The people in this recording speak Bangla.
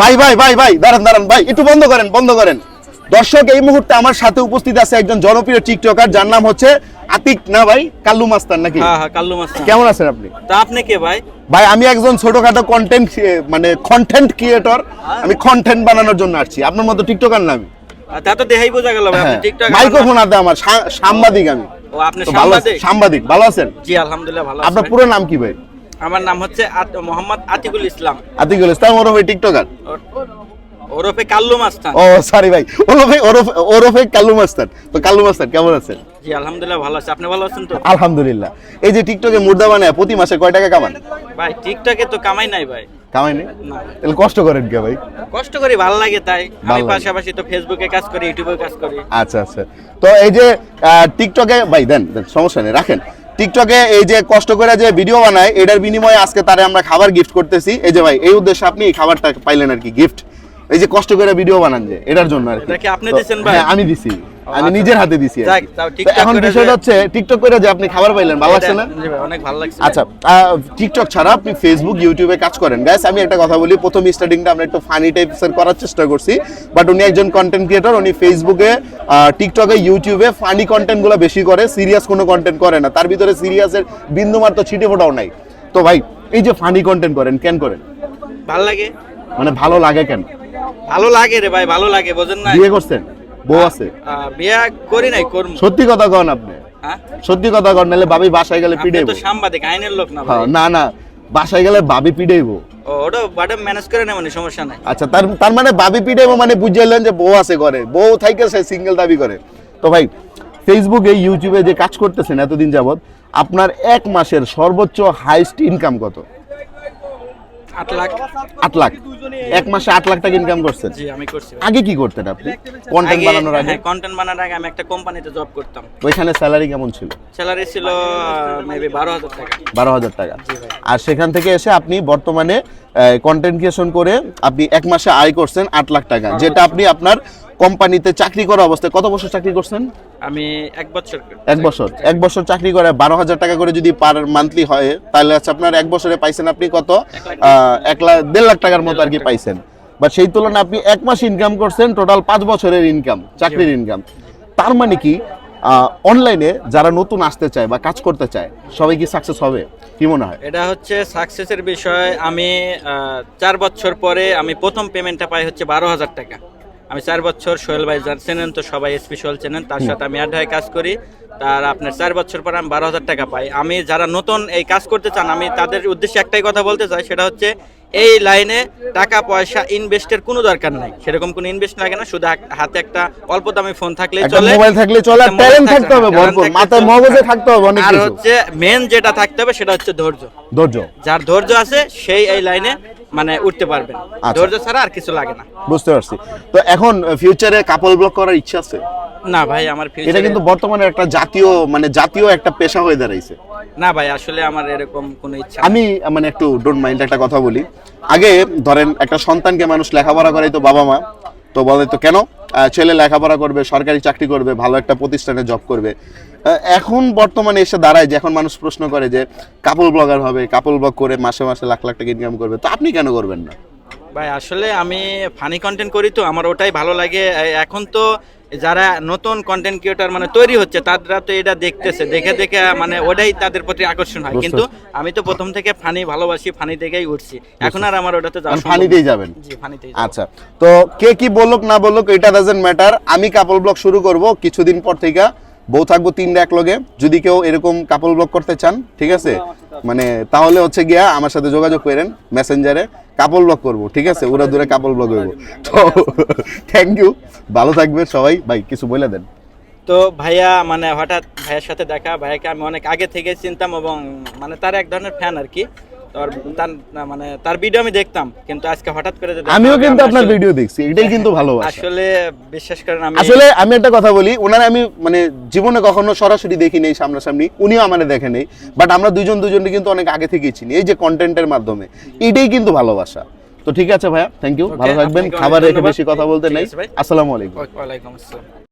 ভাই ভাই ভাই ভাই দাঁড়ান দাঁড়ান ভাই একটু বন্ধ করেন বন্ধ করেন। দর্শক এই মুহূর্তে আমার সাথে উপস্থিত আছে একজন জনপ্রিয় টিকটকার যার নাম হচ্ছে আতিক না ভাই কাল্লু মাস্তান নাকি? হ্যাঁ হ্যাঁ কাল্লু মাস্টার কেমন আছেন আপনি? তা আপনি কে ভাই? ভাই আমি একজন ছোটখাটো কন্টেন্ট মানে কন্টেন্ট ক্রিয়েটর আমি কন্টেন্ট বানানোর জন্য আসছি। আপনার মতো টিকটকার না আমি। তা তো দেখাই বোঝা গেল ভাই আপনি হ্যাঁ টিকটক মাইক্রোফোন আছে আমার সাংবাদিক আমি। ও আপনি সাংবাদিক? সাংবাদিক ভালো আছেন? জি আলহামদুলিল্লাহ ভালো আপনার পুরো নাম কি ভাই? আমার নাম হচ্ছে মোহাম্মদ আতিকুল ইসলাম। আতিকুল ইসলাম ওরফে টিকটকার? ওরফে কাল্লু মাস্টার ও সরি ভাই। ওরফে ওরফে ওরফে কাল্লু মাস্তান। তো কাল্লু মাস্তান কেমন আছেন? জি আলহামদুলিল্লাহ ভালো আছে। আপনি ভালো আছেন তো? আলহামদুলিল্লাহ। এই যে টিকটকে মুর্দা বানায় প্রতি মাসে কয় টাকা কামান? ভাই টিকটকে তো কামাই নাই ভাই। কামাই নেই? না। তাহলে কষ্ট করেন কে ভাই? কষ্ট করি ভালো লাগে তাই। আমি পাশাপাশি তো ফেসবুকে কাজ করি ইউটিউবে কাজ করি। আচ্ছা আচ্ছা। তো এই যে টিকটকে ভাই দেন সমস্যা নেই রাখেন। টিকটকে এই যে কষ্ট করে যে ভিডিও বানায় এটার বিনিময়ে আজকে তারে আমরা খাবার গিফট করতেছি। এই যে ভাই এই উদ্দেশ্যে আপনি এই খাবারটা পাইলেন আর কি গিফট এই যে কষ্ট করে ভিডিও বানান যে এটার জন্য আর কি। আপনি দিচ্ছেন ভাই? হ্যাঁ, আমি দিছি। আমি আচ্ছা। নিজের হাতে দিছি এখন বিষয়টা হচ্ছে টিকটক করে যে আপনি খাবার পাইলেন ভালো লাগছে না? অনেক ভালো লাগছে। আচ্ছা টিকটক ছাড়া আপনি ফেসবুক ইউটিউবে কাজ করেন। গাইস আমি একটা কথা বলি প্রথম স্টার্টিংটা আমরা একটু ফানি টাইপসের করার চেষ্টা করছি বাট উনি একজন কন্টেন্ট ক্রিয়েটর উনি ফেসবুকে টিকটকে ইউটিউবে ফানি কন্টেন্টগুলো বেশি করে সিরিয়াস কোনো কন্টেন্ট করে না। তার ভিতরে সিরিয়াসের বিন্দুমাত্র ছিটে ফোটাও নাই। তো ভাই এই যে ফানি কন্টেন্ট করেন কেন করেন? ভালো লাগে? মানে ভালো লাগে কেন? ভালো লাগে রে ভাই ভালো লাগে বোঝেন না। বিয়ে করছেন? বউ আছে? বিয়া করি নাই করব সত্যি কথা কন আপনি। হ্যাঁ? সত্যি কথা কন ভাবি বাসায় গেলে তো সাংবাদিক আইনের লোক না হ্যাঁ, না না বাসায় গেলে ভাবি ওটা বাড়ি ম্যানেজ করে নেব সমস্যা নাই। আচ্ছা তার তার মানে বাবি পিঠে মানে বুঝাইলেন যে বউ আছে করে বউ থাইকে সে সিঙ্গেল দাবি করে। তো ভাই ফেসবুকে ইউটিউবে যে কাজ করতেছেন এতদিন যাবত আপনার এক মাসের সর্বোচ্চ হাইস্ট ইনকাম কত? আট লাখ আট লাখ। এক মাসে আট লাখ টাকা ইনকাম করছেন? জি আমি করছি। আগে কি করতেন আপনি? কন্টেন্ট বানানোর আগে? কন্টেন্ট বানানোর আগে আমি একটা কোম্পানিতে জব করতাম। ওইখানে স্যালারি কেমন ছিল? স্যালারি ছিল মেবি বারো হাজার টাকা। বারো হাজার টাকা। আর সেখান থেকে এসে আপনি বর্তমানে কন্টেন্ট ক্রিয়েশন করে আপনি এক মাসে আয় করছেন আট লাখ টাকা যেটা আপনি আপনার কোম্পানিতে চাকরি করা অবস্থায় কত বছর চাকরি করছেন? আমি এক বছর এক বছর। এক বছর চাকরি করে বারো হাজার টাকা করে যদি পার মান্থলি হয় তাহলে হচ্ছে আপনার এক বছরে পাইছেন আপনি কত? এক লাখ দেড় লাখ টাকার মতো আর কি পাইছেন। বা সেই তুলনায় আপনি এক মাস ইনকাম করছেন টোটাল পাঁচ বছরের ইনকাম চাকরির ইনকাম তার মানে কি অনলাইনে যারা নতুন আসতে চায় বা কাজ করতে চায় সবাই কি সাকসেস হবে? কি মনে হয়? এটা হচ্ছে সাকসেসের বিষয়। আমি চার বছর পরে আমি প্রথম পেমেন্টটা পাই হচ্ছে বারো হাজার টাকা। আমি চার বছর সোহেল ভাই যার চেনেন তো সবাই স্পেশাল চেনেন তার সাথে আমি হয়ে কাজ করি। তার আপনার চার বছর পর আমি বারো হাজার টাকা পাই। আমি যারা নতুন এই কাজ করতে চান আমি তাদের উদ্দেশ্যে একটাই কথা বলতে চাই সেটা হচ্ছে এই লাইনে টাকা পয়সা ইনভেস্টের কোনো দরকার নাই। সেরকম কোনো ইনভেস্ট লাগে না শুধু হাত- একটা অল্প দামি ফোন থাকলে চলে। মোবাইল থাকলে চলে একটা ট্যালেন্ট থাকতে হবে ভরপুর। মাথায় মগজে থাকতে হবে অনেক কিছু। আর হচ্ছে মেন যেটা থাকতে হবে সেটা হচ্ছে ধৈর্য। ধৈর্য। যার ধৈর্য আছে সেই এই লাইনে মানে উঠতে পারবেন। আচ্ছা। ধৈর্য ছাড়া আর কিছু লাগে না। বুঝতে পারছি। তো এখন ফিউচারে কাপল ব্লক করার ইচ্ছা আছে? না ভাই আমার এটা কিন্তু বর্তমানে একটা জাতীয় মানে জাতীয় একটা পেশা হয়ে দাঁড়াইছে। না ভাই আসলে আমার এরকম কোনো ইচ্ছা আমি মানে একটু ডোন্ট মাইন্ড একটা কথা বলি। আগে ধরেন একটা সন্তানকে মানুষ লেখাপড়া করাই তো বাবা মা তো বলে তো কেন ছেলে লেখাপড়া করবে সরকারি চাকরি করবে ভালো একটা প্রতিষ্ঠানে জব করবে। এখন বর্তমানে এসে দাঁড়ায় যে এখন মানুষ প্রশ্ন করে যে কাপল ব্লগার হবে কাপল ব্লগ করে মাসে মাসে লাখ লাখ টাকা ইনকাম করবে। তো আপনি কেন করবেন না? ভাই আসলে আমি ফানি কন্টেন্ট করি তো আমার ওটাই ভালো লাগে। এখন তো যারা নতুন কন্টেন্ট ক্রিয়েটর মানে তৈরি হচ্ছে তারা তো এটা দেখতেছে দেখে দেখে মানে ওটাই তাদের প্রতি আকর্ষণ হয়। কিন্তু আমি তো প্রথম থেকে ফানি ভালোবাসি ফানি দেখেই উঠছি। এখন আর আমার ওটাতে যাওয়া ফানিতেই না। যাবেন? জি ফানিতেই আচ্ছা তো কে কি বলুক না বলুক এটা ডাজেন্ট ম্যাটার আমি কাপল ব্লগ শুরু করব কিছুদিন পর থেকে। বউ থাকব তিনটা এক লগে যদি কেউ এরকম কাপল ব্লগ করতে চান, ঠিক আছে? মানে তাহলে হচ্ছে গিয়া আমার সাথে যোগাযোগ করেন মেসেঞ্জারে কাপল ব্লগ করব, ঠিক আছে? ওরা দূরে কাপল ব্লগ হইব তো থ্যাংক ইউ ভালো থাকবে সবাই। ভাই, কিছু বলে দেন। তো ভাইয়া মানে হঠাৎ ভাইয়ের সাথে দেখা, ভাইয়াকে আমি অনেক আগে থেকে চিনতাম এবং মানে তার এক ধরনের ফ্যান আর কি। তোর মানে তার ভিডিও আমি দেখতাম কিন্তু আজকে হঠাৎ করে আমিও কিন্তু আপনার ভিডিও দেখছি এটাই কিন্তু ভালোবাসা। আসলে বিশ্বাস করেন আমি আসলে আমি একটা কথা বলি ওনার আমি মানে জীবনে কখনো সরাসরি দেখি নেই সামনাসামনি উনিও আমারে দেখে নেই বাট আমরা দুজন দুজনকে কিন্তু অনেক আগে থেকেই চিনি এই যে কন্টেন্টের মাধ্যমে এটাই কিন্তু ভালোবাসা। তো ঠিক আছে ভাইয়া থ্যাংক ইউ ভালো থাকবেন খাবার রেখে বেশি কথা বলতে নেই। আসসালামু আলাইকুম। ওয়ালাইকুম আসসালাম।